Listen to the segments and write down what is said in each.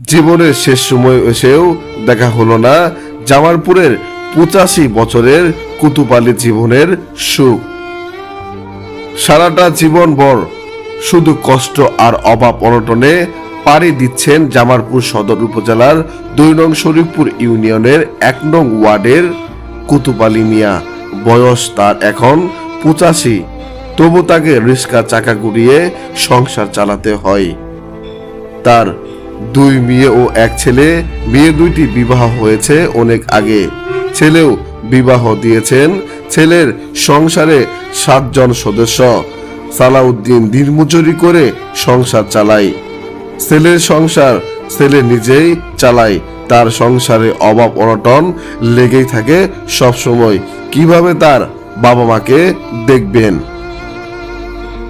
জীবনের শেষ সময় এসেও দেখা হলো না জামালপুরের পঁচাশি বছরের কুতুবালি জীবনের সুখ। সারাটা জীবন ভর শুধু কষ্ট আর অভাব অনটনে পাড়ি দিচ্ছেন জামালপুর সদর উপজেলার দুই নং শরীফপুর ইউনিয়নের এক নং ওয়ার্ডের কুতুবালি মিয়া। বয়স তার এখন পঁচাশি। তবু তাকে রিস্কা চাকা ঘুরিয়ে সংসার চালাতে হয়। তার দুই মেয়ে ও এক ছেলে। মেয়ে দুইটি বিবাহ হয়েছে অনেক আগে। ছেলেও বিবাহ দিয়েছেন। ছেলের সংসারে সাতজন সদস্য। সালাউদ্দিন দিনমজুরি করে সংসার চালায়। ছেলের সংসার ছেলে নিজেই চালায়। তার সংসারে অভাব অনটন লেগেই থাকে সব সময় কীভাবে তার বাবা মাকে দেখবেন?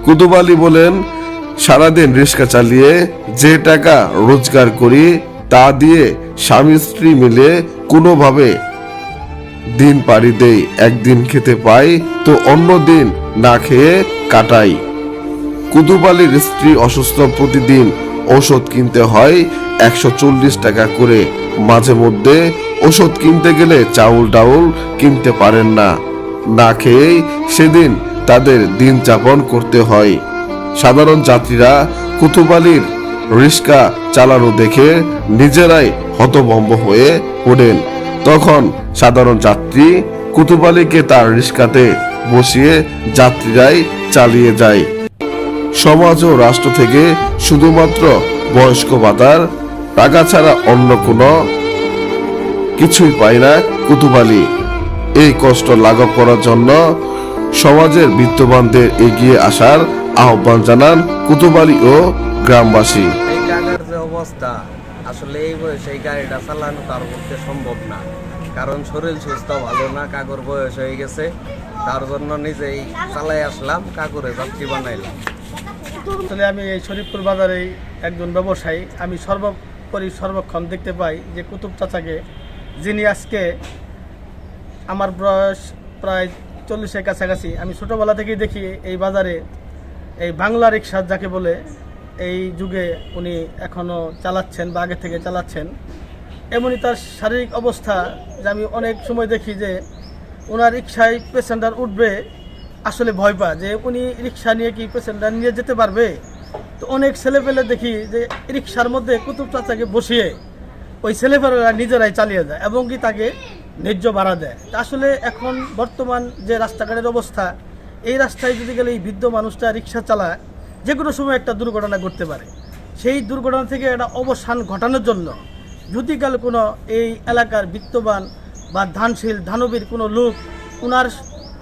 কুতুব আলী বলেন সারাদিন রিক্সা চালিয়ে যে টাকা রোজগার করি, তা দিয়ে স্বামী স্ত্রী মিলে কোনোভাবে দিন পাড়ি দেই, একদিন খেতে পাই, তো অন্য দিন না খেয়ে কাটাই। কুতুব আলীর স্ত্রী অসুস্থ প্রতিদিন ওষুধ কিনতে হয়, একশো চল্লিশ টাকা করে। মাঝে মধ্যে ওষুধ কিনতে গেলে চাউল ডাউল কিনতে পারেন না। না খেয়েই সেদিন তাদের দিন যাপন করতে হয়। সাধারণ যাত্রীরা কুতুবালির রিক্সা চালানো দেখে নিজেরাই হতভম্ব হয়ে পড়েন। তখন সাধারণ যাত্রী কুতুবালিকে তার রিক্সাতে বসিয়ে যাত্রীরাই চালিয়ে যায়। সমাজ ও রাষ্ট্র থেকে শুধুমাত্র বয়স্ক ভাতার টাকা ছাড়া অন্য কোনো কিছুই পায় না কুতুবালি এই কষ্ট লাঘব করার জন্য সমাজের বিত্তবানদের এগিয়ে আসার আহ্বান জানান কুতুবালি ও গ্রামবাসী। এই যে অবস্থা আসলে এই বয়সে এই গাড়িটা চালানো তার পক্ষে সম্ভব না। কারণ শরীর সুস্থ ভালো না কাকুর বয়স হয়ে গেছে। তার জন্য নিজেই চালাই আসলাম কাকুরে যাত্রী বানাইলাম। আসলে আমি এই শরীফপুর বাজারে একজন ব্যবসায়ী। আমি সর্বোপরি সর্বক্ষণ দেখতে পাই যে কুতুব চাচাকে যিনি আজকে আমার বয়স প্রায় চল্লিশের কাছাকাছি আমি ছোটোবেলা থেকেই দেখি এই বাজারে এই বাংলা রিক্সা যাকে বলে, এই যুগে উনি এখনও চালাচ্ছেন বা আগে থেকে চালাচ্ছেন, এমনই তার শারীরিক অবস্থা যে আমি অনেক সময় দেখি যে ওনার রিক্সায় পেসেন্জার উঠবে, আসলে ভয় পায় যে উনি রিক্সা নিয়ে কি পেসেন্জার নিয়ে যেতে পারবে? তো অনেক ছেলেপেলে দেখি যে রিক্সার মধ্যে কুতুব চাচাকে বসিয়ে ওই ছেলেপেলেরা নিজেরাই চালিয়ে যায় এবং কি তাকে ন্যায্য ভাড়া দেয়। আসলে এখন বর্তমান যে রাস্তাঘাটের অবস্থা এই রাস্তায় যদি গেলে এই বৃদ্ধ মানুষটা রিক্সা চালায় যে কোনো সময় একটা দুর্ঘটনা ঘটতে পারে। সেই দুর্ঘটনা থেকে একটা অবসান ঘটানোর জন্য যদি কাল কোনো এই এলাকার বিত্তবান বা ধানশীল ধানবীর কোনো লোক ওনার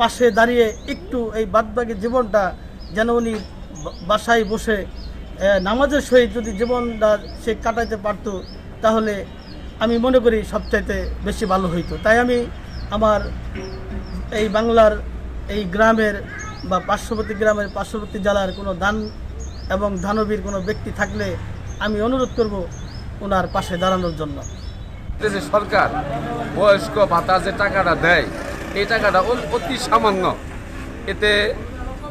পাশে দাঁড়িয়ে একটু এই বাদবাকি জীবনটা যেন উনি বাসায় বসে নামাজের সহিত যদি জীবনটা সে কাটাইতে পারতো, তাহলে আমি মনে করি সবচাইতে বেশি ভালো হইতো। তাই আমি আমার এই বাংলার এই গ্রামের বা পার্শ্ববর্তী গ্রামের পার্শ্ববর্তী জেলার কোনো দান এবং দানবীর কোনো ব্যক্তি থাকলে আমি অনুরোধ করব ওনার পাশে দাঁড়ানোর জন্য। যে সরকার বয়স্ক ভাতা যে টাকাটা দেয়, এই টাকাটা অতি সামান্য। এতে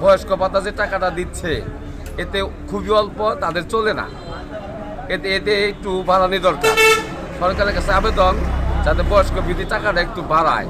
বয়স্ক ভাতা যে টাকাটা দিচ্ছে, এতে খুবই অল্প, তাদের চলে না। এতে এতে একটু বাড়ানি দরকার। সরকারের কাছে আবেদন যাতে বয়স্ক বৃদ্ধি টাকাটা একটু বাড়ায়।